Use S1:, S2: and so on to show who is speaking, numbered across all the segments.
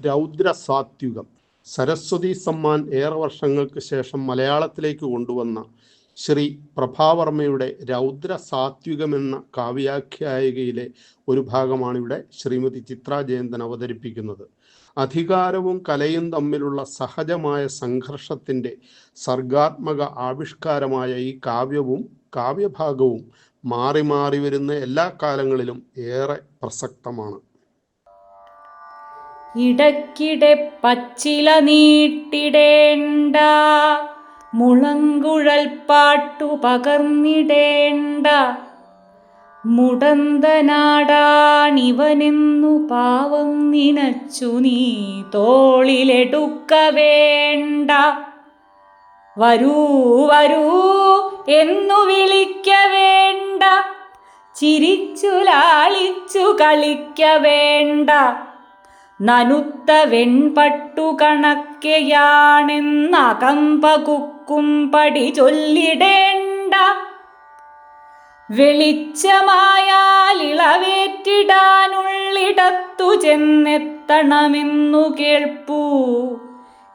S1: രൗദ്ര സാത്വികം സരസ്വതി സമ്മാൻ ഏറെ വർഷങ്ങൾക്ക് ശേഷം മലയാളത്തിലേക്ക് കൊണ്ടുവന്ന ശ്രീ പ്രഭാവർമ്മയുടെ രൗദ്ര സാത്വികം എന്ന കാവ്യാഖ്യായികയിലെ ഒരു ഭാഗമാണ് ഇവിടെ ശ്രീമതി ചിത്ര ജയന്തൻ അവതരിപ്പിക്കുന്നത്. അധികാരവും കലയും തമ്മിലുള്ള സഹജമായ സംഘർഷത്തിന്റെ സർഗാത്മക ആവിഷ്കാരമായ ഈ കാവ്യവും കാവ്യഭാഗവും മാറി മാറി വരുന്ന എല്ലാ കാലങ്ങളിലും ഏറെ പ്രസക്തമാണ്.
S2: ഇടയ്ക്കിടെ പച്ചില നീട്ടിടേണ്ട. മുളങ്കുഴൽ പാട്ടു പകർന്നിടേണ്ട. മുടന്തനാടാണിവനെന്നു പാവം നിനച്ചു നീ തോളിലെടുക്ക വേണ്ട വരൂ വരൂ എന്നു വിളിക്ക വേണ്ട ചിരിച്ചു ലാളിച്ചു കളിക്ക വേണ്ട നനുത്ത വെൺപട്ടു കണക്കെയാണെന്ന കമ്പ കുക്കുംപടി ചൊല്ലിടേണ്ട. വെളിച്ചമായാലിളവേറ്റിടാനുള്ളിടത്തു ചെന്നെത്തണമെന്നു കേൾപ്പൂ.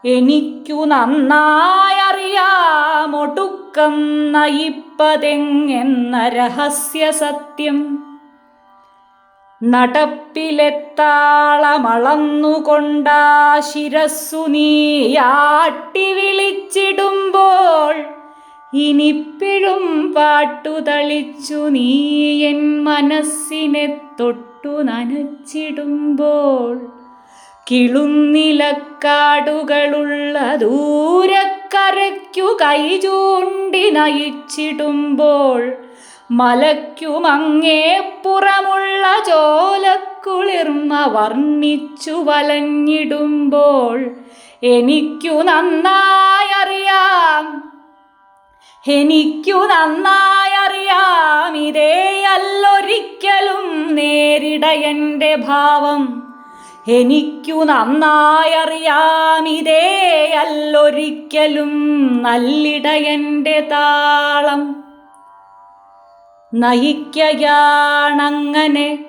S2: എനിക്കു നന്നായറിയാമൊടുക്കം നയിപ്പതെങ്ങെന്ന രഹസ്യ സത്യം നടപ്പിലെത്താളമളന്നുകൊണ്ടാ ശിരസ്സു നീയാട്ടി വിളിച്ചിടുമ്പോൾ ഇനിപ്പിഴും പാട്ടുതളിച്ചു നീ എൻ മനസ്സിനെ തൊട്ടു നനച്ചിടുമ്പോൾ കിളുന്നിലക്കാടുകളുള്ള ദൂരക്കരയ്ക്കു കൈ ചൂണ്ടി നയിച്ചിടുമ്പോൾ മലയ്ക്കുമങ്ങേപ്പുറമുള്ള ചോലക്കുളിർമ വർണിച്ചു വലഞ്ഞിടുമ്പോൾ എനിക്കു നന്നായറിയാം. എനിക്കു നന്നായറിയാം. ഇതേയല്ലൊരിക്കലും നേരിടയന്റെ ഭാവം. എനിക്കു നന്നായറിയാം. ഇതേയല്ലൊരിക്കലും നല്ലിടയന്റെ താളം. നയിക്കയാണങ്ങനെ.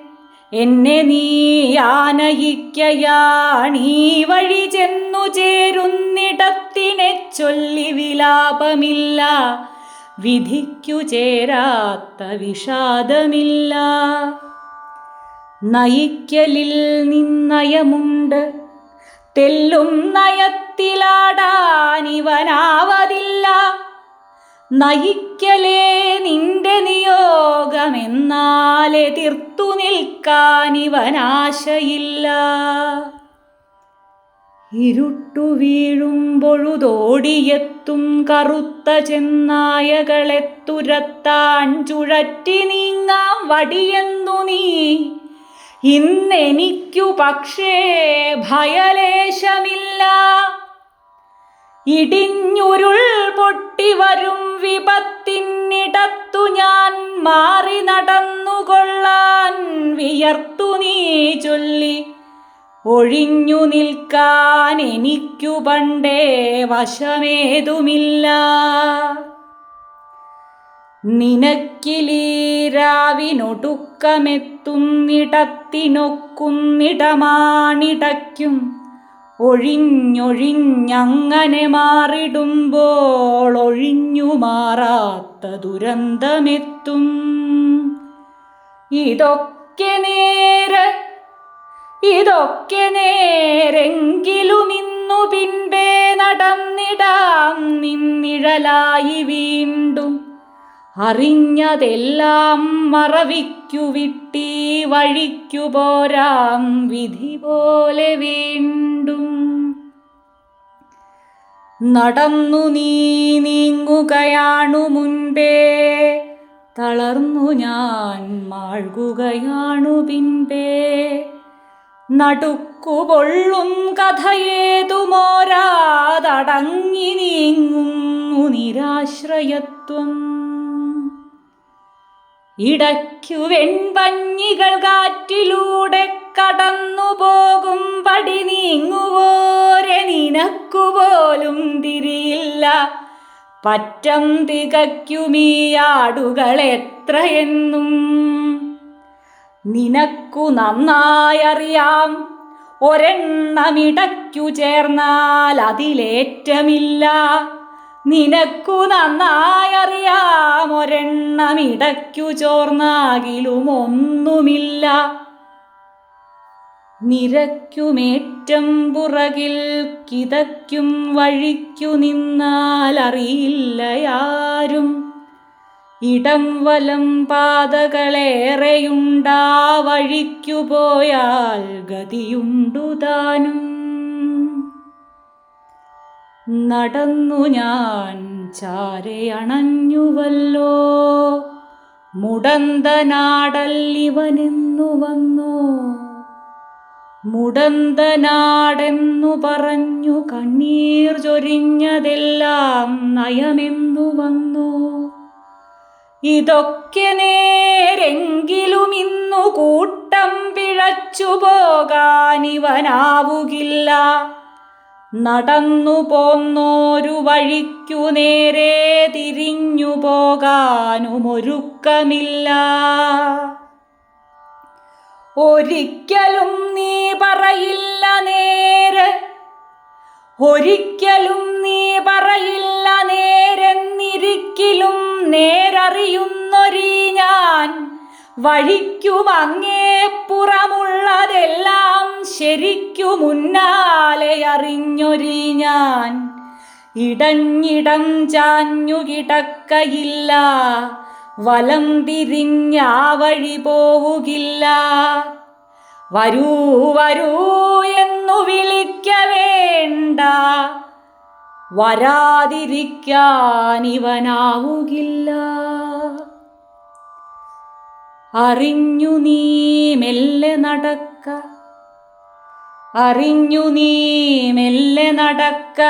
S2: എന്നെ നീ ആനയിക്കയാണീ വഴി ചെന്നു ചേരുന്നിടത്തിനെ ചൊല്ലി വിലാപമില്ല. വിധിക്കു ചേരാത്ത വിഷാദമില്ല. നയിക്കലിൽ നിന്നയമുണ്ട്. തെല്ലും നയത്തിലാടാനിവനാവതില്ല. നയിക്കലേ തീർത്തു നിൽക്കാനിവനാശയില്ല. ഇരുട്ടു വീഴുമ്പൊഴുതോടിയെത്തും കറുത്ത ചെന്നായകളെ തുരത്താൻ ചുഴറ്റി നീങ്ങാം വടിയെന്നു നീ. ഇന്നെനിക്കു പക്ഷേ ഭയലേശമില്ല. ഇടിഞ്ഞുരുൾ പൊട്ടി വരും വിപത്തിനിടത്തു ഞാൻ മാറി നടന്നുകൊള്ളാൻ വിയർത്തു നീ ചൊല്ലി. ഒഴിഞ്ഞു നിൽക്കാൻ എനിക്കു പണ്ടേ വശമേതുമില്ല. നിനക്കിലീരാവിനൊടുക്കമെത്തുന്നിടത്തിനൊക്കുന്നിടമാണിടയ്ക്കും. ഒഴിഞ്ഞൊഴിഞ്ഞങ്ങനെ മാറിടുമ്പോൾ ഒഴിഞ്ഞു മാറാത്ത ദുരന്തമെത്തും. ഇതൊക്കെ നേരെ ഇതൊക്കെ നേരെങ്കിലും ഇന്നു പിൻപേ നടന്നിടാം നിന്നിഴലായി വീണ്ടും. അറിഞ്ഞതെല്ലാം മറവിക്കു വിട്ടി വഴിക്കു പോരാം വിധി പോലെ വീണ്ടും. നടന്നു നീ നീങ്ങുകയാണു മുൻപേ തളർന്നു ഞാൻ മാഴുകയാണു പിൻപേ. നടുക്കുപൊള്ളും കഥയേതു കഥയേതുമോരാതടങ്ങി നീങ്ങുന്നു നിരാശ്രയത്വം. ഇടയ്ക്കു വെൺപഞ്ഞികൾ കാറ്റിലൂടെ കടന്നു പോകും പടി നീങ്ങുവോരെ നിനക്കുപോലും തിരിയില്ല. പറ്റം തികയ്ക്കുമീയാടുകൾ എത്രയെന്നും നിനക്കു നന്നായറിയാം. ഒരെണ്ണമിടയ്ക്കു ചേർന്നാൽ അതിലേറ്റമില്ല. നിനക്കു നന്നായറിയാമൊരെണ്ണമിടയ്ക്കു ചോർന്നാകിലുമൊന്നുമില്ല. നിരയ്ക്കുമേറ്റം പുറകിൽ കിതയ്ക്കും വഴിക്കു നിന്നാൽ അറിയില്ലയാരും ഇടം വലം പാതകളേറെയുണ്ടാ വഴിക്കു പോയാൽ ഗതിയുണ്ടു നടന്നു ഞാൻ ചാരെ അണഞ്ഞുവല്ലോ. മുടന്തനാടല്ലിവനെന്നു വന്നു. മുടന്തനാടെന്നു പറഞ്ഞു കണ്ണീർ ചൊരിഞ്ഞതെല്ലാം നയമെന്നു വന്നു. ഇതൊക്കെ നേരെങ്കിലും ഇന്നു കൂട്ടം പിഴച്ചു പോകാനിവനാവുകില്ല നടന്നു പോന്നോരു വഴിക്കു നേരെ തിരിഞ്ഞു പോകാനുമൊരുക്കമില്ല. ഒരിക്കലും നീ പറയില്ല നേരെ. ഒരിക്കലും നീ പറയില്ല നേരെന്നിരിക്കിലും നേരറിയുന്നൊരീ ഞാൻ. വഴിക്കും അങ്ങേപ്പുറമുള്ളതെല്ലാം ശരിക്കു മുന്നാലെ അറിഞ്ഞൊരി ഞാൻ. ഇടഞ്ഞിടം ചാഞ്ഞു കിടക്കയില്ല. വലം തിരിഞ്ഞാ വഴി പോവുകില്ല. വരൂ വരൂ എന്നു വിളിക്ക വേണ്ട. വരാതിരിക്കാനിവനാവുകില്ല. അറിഞ്ഞു നീ മെല്ലെ നടക്ക. അറിഞ്ഞു നീ മെല്ലെ നടക്ക.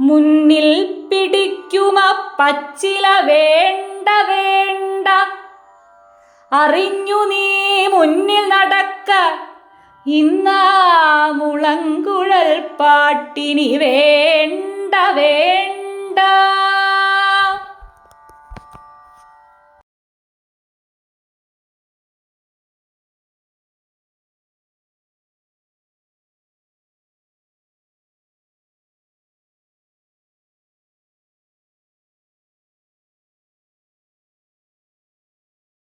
S2: മുന്നിൽ പിടിക്കുമ പച്ചില വേണ്ട വേണ്ട. അറിഞ്ഞു നീ മുന്നിൽ നടക്ക. ഇന്നാ മുളങ്കുഴൽ പാട്ടിനി വേണ്ട വേണ്ട.